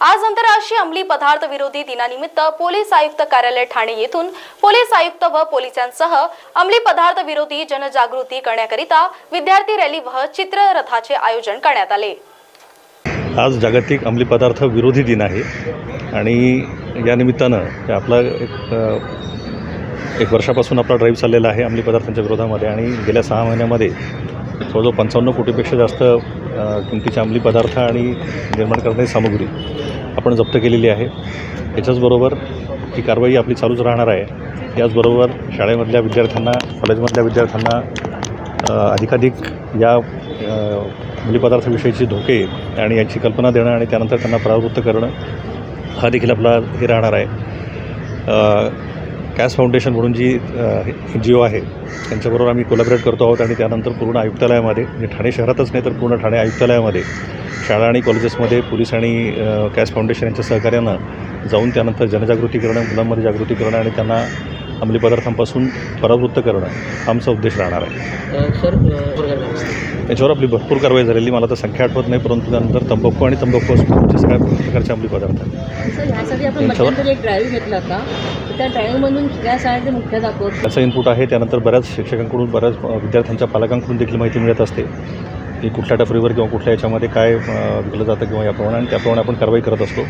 आज आंतरराष्ट्रीय अंमली पदार्थ विरोधी दिनानिमित्त पोलीस आयुक्त कार्यालय ठाणे येथून पोलीस आयुक्त व पोलिसांसह अंमली पदार्थ विरोधी जनजागृती करण्याकरिता विद्यार्थी रॅली व चित्ररथाचे आयोजन करण्यात आले. आज जागतिक अंमली पदार्थ विरोधी दिन आहे आणि या निमित्तानं आपला एक एक वर्षापासून आपला ड्राईव्ह चाललेला आहे अंमली पदार्थांच्या विरोधामध्ये आणि गेल्या सहा महिन्यामध्ये जवळजवळ पंचावन्न कोटीपेक्षा जास्त किमतीचे अंमली पदार्थ आणि निर्माण करणारी सामग्री आपण जप्त केलेली आहे. याच्याचबरोबर ही कारवाई आपली चालूच राहणार आहे. याचबरोबर शाळेमधल्या विद्यार्थ्यांना कॉलेजमधल्या विद्यार्थ्यांना अधिकाधिक या अंमली पदार्थाविषयीचे धोके आणि याची कल्पना देणं आणि त्यानंतर त्यांना प्रवृत्त करणं हा देखील आपला हे राहणार आहे. कॅस फाउंडेशन म्हणून जी एन जी ओ आहे त्यांच्याबरोबर आम्ही कोलॅबरेट करतो आहोत आणि त्यानंतर पूर्ण आयुक्तालयामध्ये म्हणजे ठाणे शहरातच नाही तर पूर्ण ठाणे आयुक्तालयामध्ये शाळा आणि कॉलेजेसमध्ये पोलीस आणि कॅस फाउंडेशन यांच्या सहकार्यानं जाऊन त्यानंतर जनजागृती करणं मुलांमध्ये जागृती करणं आणि त्यांना अंमली पदार्थांपासून परावृत्त करणं आमचा उद्देश राहणार आहे. सर याच्यावर आपली भरपूर कारवाई झालेली. मला तर संख्या आठवत नाही परंतु त्यानंतर तंबाखू आणि तंबाखू असे सगळ्या प्रकारचे अंमली पदार्थ त्याचं इनपुट आहे त्यानंतर बऱ्याच शिक्षकांकडून बऱ्याच विद्यार्थ्यांच्या पालकांकडून देखील माहिती मिळत असते. की कुठल्या टपरीवर किंवा कुठल्या याच्यामध्ये काय विकलं जातं किंवा याप्रमाणे आणि त्याप्रमाणे आपण कारवाई करत असतो.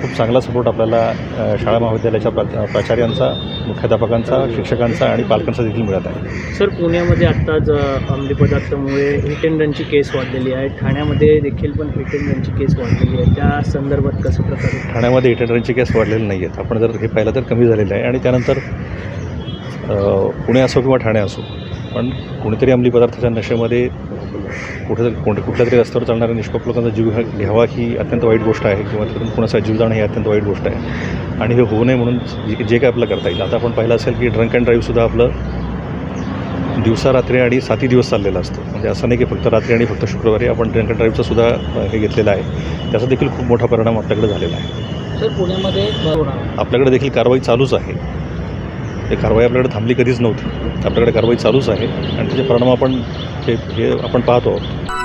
खूप चांगला सपोर्ट आपल्याला शाळा महाविद्यालयाच्या प्रा प्राचार्यांचा मुख्याध्यापकांचा शिक्षकांचा आणि पालकांचा देखील मिळत आहे. सर पुण्यामध्ये आत्ताच अंमली पदार्थामुळे हिट अँड रनची केस वाढलेली आहे. ठाण्यामध्ये देखील पण हिट अँड रनची केस वाढलेली आहे. त्या संदर्भात कसं प्रकारे? ठाण्यामध्ये इटेंडरची केस वाढलेले नाही आहेत. आपण जर हे पाहिलं तर कमी झालेलं आहे. आणि त्यानंतर पुणे असो किंवा ठाणे असो पण कोणीतरी अंमली पदार्थाच्या नशेमध्ये कुठे कोण कुठल्या तरी रस्त्यावर चालणाऱ्या निष्पाप लोकांचा जीव घ्या- घ्यावा ही अत्यंत वाईट गोष्ट आहे किंवा तिथून कुणाचा जीव जाणं ही अत्यंत वाईट गोष्ट आहे. आणि हे होऊ नये म्हणून जे जे काय आपलं करता येईल. आता आपण पाहिलं असेल की ड्रंक अँड ड्राईव्हसुद्धा आपलं दिवसा रात्री आणि साती दिवस चाललेलं असतं. म्हणजे असं नाही की फक्त रात्री आणि फक्त शुक्रवारी आपण ड्रंक अँड ड्राईव्हचं सुद्धा हे घेतलेलं आहे. त्याचा देखील खूप मोठा परिणाम आपल्याकडे झालेला आहे. सर पुण्यामध्ये आपल्याकडे देखील कारवाई चालूच आहे. ते कारवाई आपल्याकडे थांबली कधीच नव्हती. आपल्याकडे कारवाई चालूच आहे. आणि त्याचे परिणाम आपण हे हे आपण पाहतो आहोत.